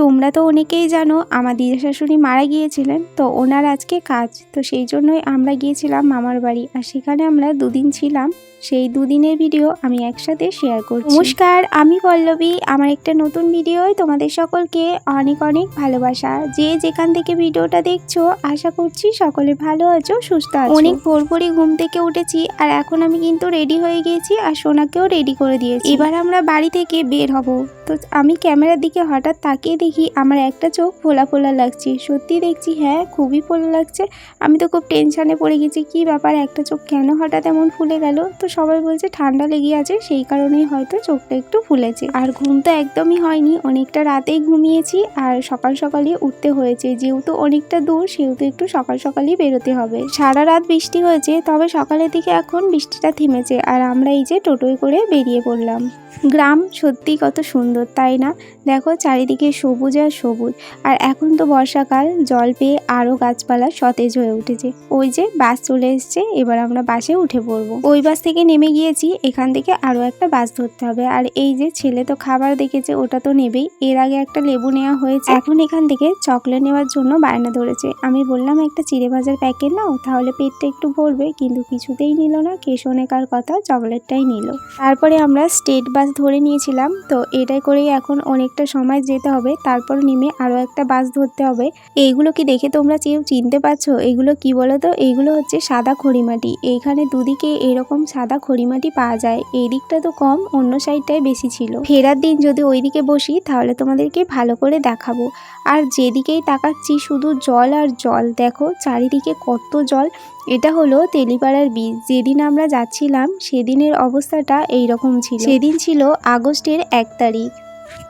তোমরা তো অনেকেই জানো, আমার দিদা শাশুড়ি মারা গিয়েছিলেন, তো ওনার আজকে কাজ। তো সেই জন্যই আমরা গিয়েছিলাম মামার বাড়ি, আর সেখানে আমরা দুদিন ছিলাম। সেই দুদিনের ভিডিও আমি একসাথে শেয়ার করছি। নমস্কার আমি পল্লবী। আমার একটা নতুন ভিডিওয় তোমাদের সকলকে অনেক অনেক ভালোবাসা। যে যেখান থেকে ভিডিওটা দেখছ আশা করছি সকলে ভালো আছো সুস্থ আছো। অনেক ভোর ভোরই ঘুম থেকে উঠেছি আর এখন আমি কিন্তু রেডি হয়ে গিয়েছি আর সোনাকেও রেডি করে দিয়েছি। এবার আমরা বাড়ি থেকে বের হব। তো আমি ক্যামেরার দিকে হঠাৎ তাকিয়ে দেখি আমার একটা চোখ ফোলা ফোলা লাগছে। সত্যি দেখছি হ্যাঁ খুবই ফোলা লাগছে। আমি তো খুব টেনশানে পড়ে গেছি কি ব্যাপার? একটা চোখ কেন হঠাৎ এমন ফুলে গেল? তো সবাই বলছে ঠান্ডা লেগে আছে, সেই কারণেই হয়তো চোখটা একটু ফুলেছে। আর ঘুম তো একদমই হয়নি, অনেকটা রাতেই ঘুমিয়েছি আর সকাল সকালই উঠতে হয়েছে। যেহেতু অনেকটা দূর, সেহেতু একটু সকাল সকালই বেরোতে হবে। সারা রাত বৃষ্টি হয়েছে, তবে সকালের দিকে এখন বৃষ্টিটা থেমেছে আর আমরা এই যে টোটোয় করে বেরিয়ে পড়লাম। গ্রাম সত্যি কত সুন্দর, তাই না? দেখো চারিদিকে সবুজ আর সবুজ। আর এখন তো বর্ষাকাল, জল পেয়ে আরও গাছপালা সতেজ হয়ে উঠেছে। ওই যে বাস চলে এসছে, এবার আমরা বাসে উঠে পড়ব। ওই বাস থেকে নেমে গিয়েছি, এখান থেকে আরও একটা বাস ধরতে হবে। আর এই যে ছেলে তো খাবার দেখেছে, ওটা তো নেবেই। এর আগে একটা লেবু নেওয়া হয়েছে। এখন এখান থেকে চকলেট নেওয়ার জন্য বায়না ধরেছে। আমি বললাম, একটা চিড়ে ভাজার প্যাকেট নাও, তাহলে পেটটা একটু ভরবে। কিন্তু কিছুতেই নিল না কেশনেকার কথা চকলেটটাই নিল। তারপরে আমরা স্টেট বাস ধরে নিয়েছিলাম। তো এটাই করেই এখন অনেকটা সময় যেতে হবে। তারপর নেমে আরও একটা বাস ধরতে হবে। এইগুলো কি দেখে তোমরা কেউ চিনতে পারছ? এগুলো কি বলো তো এইগুলো হচ্ছে সাদা খড়িমাটি। এইখানে দুদিকে এরকম সাদা খড়িমাটি পাওয়া যায়। এই দিকটা তো কম, অন্য সাইডটাই বেশি ছিল। ফেরার দিন যদি ওইদিকে বসি, তাহলে তোমাদেরকে ভালো করে দেখাবো। আর যেদিকেই তাকাচ্ছি, শুধু জল আর জল। দেখো, চারিদিকে কত জল। এটা হলো তেলিপাড়ার বীজ যেদিন আমরা যাচ্ছিলাম, সেদিনের অবস্থাটা এই রকম ছিল। সেদিন ছিল আগস্টের এক তারিখ।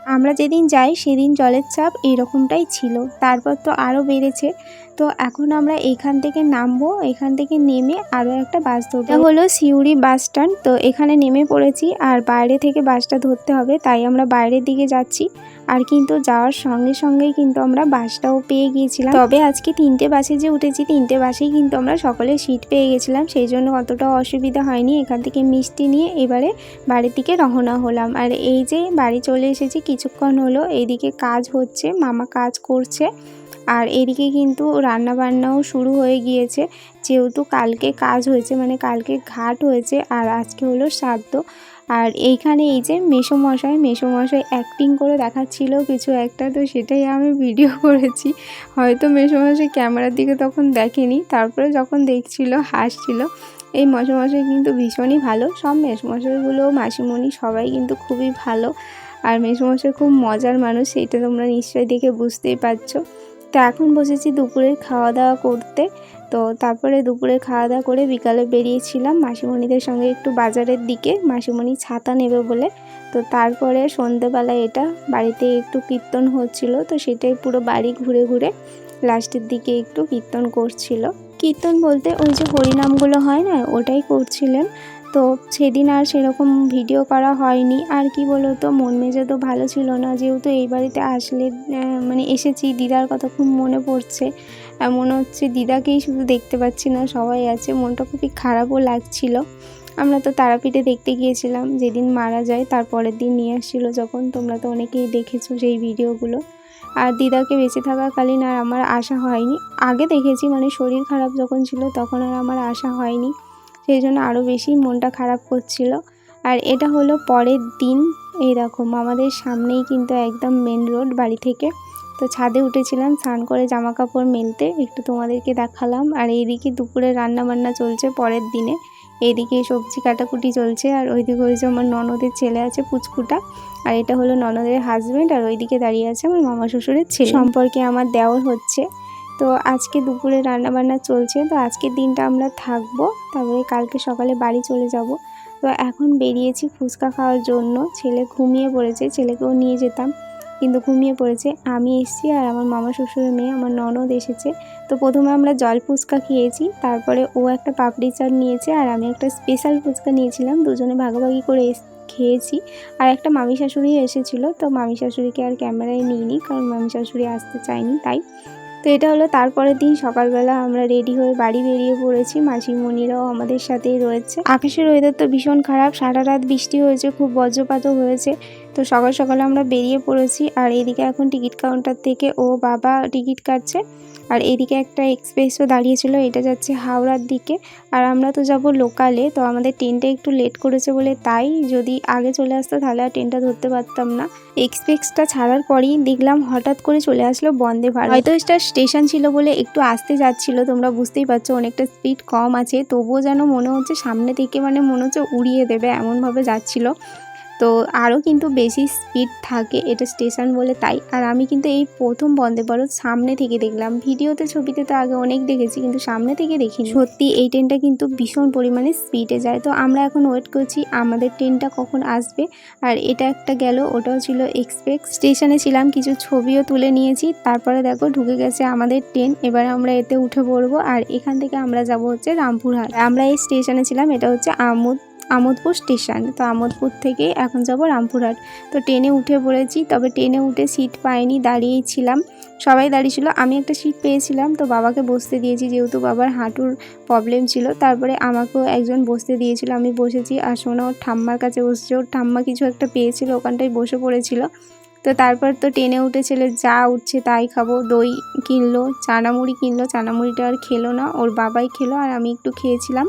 আমরা যেদিন যাই সেদিন জলের চাপ এইরকমটাই ছিল। তারপর তো আরও বেড়েছে। তো এখন আমরা এখান থেকে নামবো, এখান থেকে নেমে আরও একটা বাস এটা হলো সিউড়ি বাস স্ট্যান্ড। তো এখানে নেমে পড়েছি আর বাইরে থেকে বাসটা ধরতে হবে, তাই আমরা বাইরের দিকে যাচ্ছি। আর কিন্তু যাওয়ার সঙ্গে সঙ্গেই কিন্তু আমরা বাসটাও পেয়ে গিয়েছিলাম। তবে আজকে তিনটে বাসে যে উঠেছি, তিনটে বাসেই কিন্তু আমরা সকলে সিট পেয়ে গেছিলাম। সেই জন্য অতটাও অসুবিধা হয়নি। এখান থেকে মিষ্টি নিয়ে এবারে বাড়ির দিকে রওনা হলাম। আর এই যে বাড়ি চলে এসেছি কিছুক্ষণ হলো, এদিকে কাজ হচ্ছে, মামা কাজ করছে। আর এদিকে কিন্তু রান্না বান্নাও শুরু হয়ে গিয়েছে, যেহেতু কালকে কাজ হয়েছে মানে কালকে ঘাট হয়েছে আর আজকে হলো শ্রাদ্ধ আর এইখানে এই যে মেসোমশাই মেসোমশাই অ্যাক্টিং করে দেখাচ্ছিল কিছু একটা, তো সেটাই আমি ভিডিও করেছি। হয়তো মেসোমশাই ক্যামেরার দিকে তখন দেখেনি, তারপরে যখন দেখছিল, হাসছিল। এই মশামশাই কিন্তু ভীষণই ভালো। সব মেসমশাইগুলো মাসিমণি সবাই কিন্তু খুবই ভালো। আর মেসমশাই খুব মজার মানুষ, সেটা তোমরা নিশ্চয়ই দেখে বুঝতেই পারছ। তো এখন বসেছি দুপুরের খাওয়া দাওয়া করতে। তো তারপরে দুপুরে খাওয়া দাওয়া করে বিকালে বেরিয়েছিলাম মাসিমণিদের সঙ্গে একটু বাজারের দিকে। মাসিমণি ছাতা নেবে বলে। তো তারপরে সন্ধেবেলায় এটা বাড়িতে একটু কীর্তন হচ্ছিল। তো সেটাই পুরো বাড়ি ঘুরে ঘুরে লাস্টের দিকে একটু কীর্তন করছিল। কীর্তন বলতে ওই যে হরিনামগুলো হয় না, ওটাই করছিলেন। তো সেদিন আর সেরকম ভিডিও করা হয়নি। আর কি বলো তো মন মেজা তো ভালো ছিল না, যেহেতু এই বাড়িতে আসলে মানে এসেছি, দিদার কথা খুব মনে পড়ছে। মনে হচ্ছে, দিদাকেই শুধু দেখতে পাচ্ছি না, সবাই আছে, মনটা খুবই খারাপও লাগছিল। আমরা তো তারাপীঠে দেখতে গিয়েছিলাম, যেদিন মারা যায় তারপরের দিন নিয়ে আসছিল যখন, তোমরা তো অনেকেই দেখেছ সেই ভিডিওগুলো। আর দিদাকে বেঁচে থাকাকালীন আর আমার আশা হয়নি। আগে দেখেছি মানে শরীর খারাপ যখন ছিল, তখন আর আমার আশা হয়নি। সেই জন্য আরও বেশি মনটা খারাপ করছিল। আর এটা হলো পরের দিন। এই আমাদের সামনেই কিন্তু একদম মেন রোড বাড়ি থেকে। তো ছাদে উঠেছিলাম, স্নান করে জামা কাপড় মেলতে। একটু তোমাদেরকে দেখালাম। আর এইদিকে দুপুরে রান্না বান্না চলছে পরের দিনে। এইদিকে সবজি কাটাকুটি চলছে আর ওইদিকে ওই যে আমার ননদের ছেলে আছে পুচকুটা আর এটা হলো ননদের হাজব্যান্ড আর ওইদিকে দাঁড়িয়ে আছে আমার মামা শ্বশুরের ছেলে। সম্পর্কে আমার দেওয়ার হচ্ছে। তো আজকে দুপুরে রান্নাবান্না চলছে তো আজকের দিনটা আমরা থাকব তারপরে কালকে সকালে বাড়ি চলে যাব। তো এখন বেরিয়েছি ফুচকা খাওয়ার জন্য ছেলে ঘুমিয়ে পড়েছে ছেলেকেও নিয়ে যেতাম। কিন্তু ঘুমিয়ে পড়েছে। আমি এসেছি আর আমার মামা শ্বশুরের মেয়ে, আমার ননদ এসেছে। তো প্রথমে আমরা জল ফুচকা খেয়েছি, তারপরে ও একটা পাপড়ি চাট নিয়েছে আর আমি একটা স্পেশাল ফুচকা নিয়েছিলাম। দুজনে ভাগাভাগি করে খেয়েছি। আর একটা মামি শাশুড়ি এসেছিল, তো মামি শাশুড়িকে আর ক্যামেরায় নিইনি, কারণ মামি শাশুড়ি আসতে চায়নি, তাই। তো এটা হলো তারপরের দিন, সকালবেলা আমরা রেডি হয়ে বাড়ি বেরিয়ে পড়েছি। মাসিমণিরাও আমাদের সাথেই রয়েছে। আকাশের ওয়েদার তো ভীষণ খারাপ সারা রাত বৃষ্টি হয়েছে, খুব বজ্রপাতও হয়েছে। তো সকাল সকালে আমরা বেরিয়ে পড়েছি আর এদিকে এখন টিকিট কাউন্টার থেকে ও বাবা টিকিট কাটছে আর এদিকে একটা এক্সপ্রেসও দাঁড়িয়েছিল, এটা যাচ্ছে হাওড়ার দিকে। আর আমরা তো যাব লোকালে, তো আমাদের ট্রেনটা একটু লেট করেছে বলে তাই যদি আগে চলে আসতো তাহলে আর ট্রেনটা ধরতে পারতাম না। এক্সপ্রেসটা ছাড়ার পরেই দেখলাম হঠাৎ করে চলে আসলো বন্দে ভারত। হয়তো এটা স্টেশন ছিল বলে একটু আসতে যাচ্ছিল, তোমরা বুঝতেই পারছ অনেকটা স্পিড কম আছে, তবুও যেন মনে হচ্ছে সামনে থেকে মানে মনে হচ্ছে উড়িয়ে দেবে, এমনভাবে যাচ্ছিল। তো আরও কিন্তু বেশি স্পিড থাকে এটা স্টেশন বলে তাই। আর আমি কিন্তু এই প্রথম বন্দে ভারত সামনে থেকে দেখলাম। ভিডিওতে, ছবিতে তো আগে অনেক দেখেছি কিন্তু সামনে থেকে দেখিনি। সত্যি এই ট্রেনটা কিন্তু ভীষণ পরিমাণে স্পিডে যায়। তো আমরা এখন ওয়েট করছি আমাদের ট্রেনটা কখন আসবে। আর এটা একটা গেল, ওটাও ছিল এক্সপ্রেস স্টেশনে ছিলাম, কিছু ছবিও তুলে নিয়েছি। তারপরে দেখো ঢুকে গেছে আমাদের ট্রেন এবার আমরা এতে উঠে পড়ব। আর এখান থেকে আমরা যাব হচ্ছে রামপুরহাট। আমরা এই স্টেশনে ছিলাম, এটা হচ্ছে আমোদ আমোদপুর স্টেশন। তো আমোদপুর থেকে এখন যাব রামপুরহাট। তো ট্রেনে উঠে পড়েছি, তবে ট্রেনে উঠে সিট পাইনি, দাঁড়িয়েই ছিলাম। সবাই দাঁড়িয়ে ছিল আমি একটা সিট পেয়েছিলাম, তো বাবাকে বসতে দিয়েছি, যেহেতু বাবার হাঁটুর প্রবলেম ছিল, তারপরে আমাকেও একজন বসতে দিয়েছিল, আমি বসেছি, আর শোনা ওর ঠাম্মার কাছে বসেছে, ওর ঠাম্মা কিছু একটা পেয়েছিল, ওখানটায় বসে পড়েছিল। তো তারপর তো ট্রেনে উঠে ছেলে যা উঠছে তাই খাব, দই কিনলো, চানামুড়ি কিনলো, চানামুড়িটা আর খেলো না, ওর বাবাই খেলো, আর আমি একটু খেয়েছিলাম।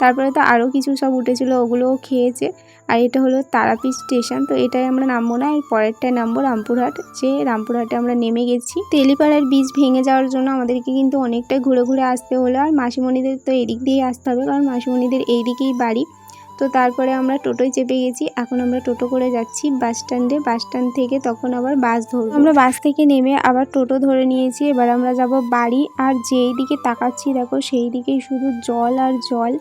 তারপরে তো আরও কিছু সব উঠেছিল, ওগুলোও খেয়েছে। আর এটা হলো তারাপীঠ স্টেশন, তো এটাই আমরা নামবো না এর পরেরটায় নামবো রামপুরহাট, যে রামপুরহাটে আমরা নেমে গেছি। তেলিপাড়ার বীজ ভেঙে যাওয়ার জন্য আমাদেরকে কিন্তু অনেকটাই ঘুরে ঘুরে আসতে হলো, আর মাসিমণিদের তো এদিক দিয়েই আসতে হবে, কারণ মাসিমণিদের এই দিকেই বাড়ি। তো তারপরে আমরা টোটোয় চেপে গেছি। এখন আমরা টোটো করে যাচ্ছি বাস স্ট্যান্ডে। বাস স্ট্যান্ড থেকে তখন আবার বাস ধরবো। আমরা বাস থেকে নেমে আবার টোটো ধরে নিয়েছি। এবার আমরা যাব বাড়ি। আর যেই দিকে তাকাচ্ছি, দেখো সেই দিকেই শুধু জল আর জল।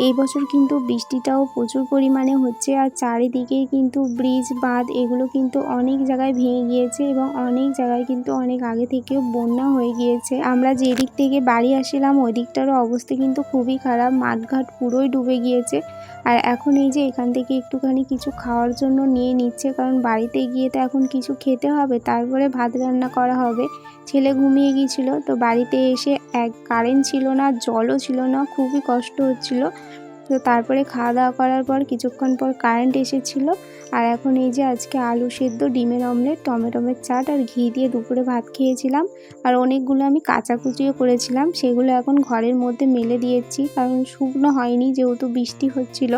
এই বছর কিন্তু বৃষ্টিটাও প্রচুর পরিমাণে হচ্ছে। আর চারিদিকে কিন্তু ব্রিজ, বাঁধ, এগুলো কিন্তু অনেক জায়গায় ভেঙে গিয়েছে এবং অনেক জায়গায় কিন্তু অনেক আগে থেকেও বন্যা হয়ে গিয়েছে। আমরা যে দিক থেকে বাড়ি আসছিলাম ওই দিকটারও অবস্থা কিন্তু খুবই খারাপ। মাঠঘাট পুরোই ডুবে গিয়েছে। আর এখন এই যে এখান থেকে একটুখানি কিছু খাওয়ার জন্য নিয়ে নিচ্ছে, কারণ বাড়িতে গিয়ে তো এখন কিছু খেতে হবে, তারপরে ভাত রান্না করা হবে। ছেলে ঘুমিয়ে গিয়েছিল, তো বাড়িতে এসে এক কারেন্ট ছিল না, জলও ছিল না, খুবই কষ্ট হচ্ছিল। তো তারপরে খাওয়া দাওয়া করার পর কিছুক্ষণ পর কারেন্ট এসেছিল। আর এখন এই যে আজকে আলু সেদ্ধ, ডিমের অমলেট টমেটোমের চাট আর ঘি দিয়ে দুপুরে ভাত খেয়েছিলাম। আর অনেকগুলো আমি কাঁচা কুচিও করেছিলাম, সেগুলো এখন ঘরের মধ্যে মেলে দিয়েছি। কারণ শুকনো হয়নি, যেহেতু বৃষ্টি হচ্ছিল,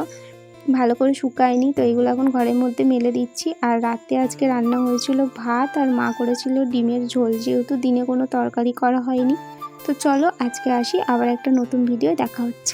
ভালো করে শুকায়নি, তো এগুলো এখন ঘরের মধ্যে মেলে দিচ্ছি। আর রাতে আজকে রান্না হয়েছিল ভাত, আর মা করেছিল ডিমের ঝোল, যেহেতু দিনে কোনো তরকারি করা হয়নি। তো চলো আজকে আসি, আবার একটা নতুন ভিডিও দেখা হচ্ছে।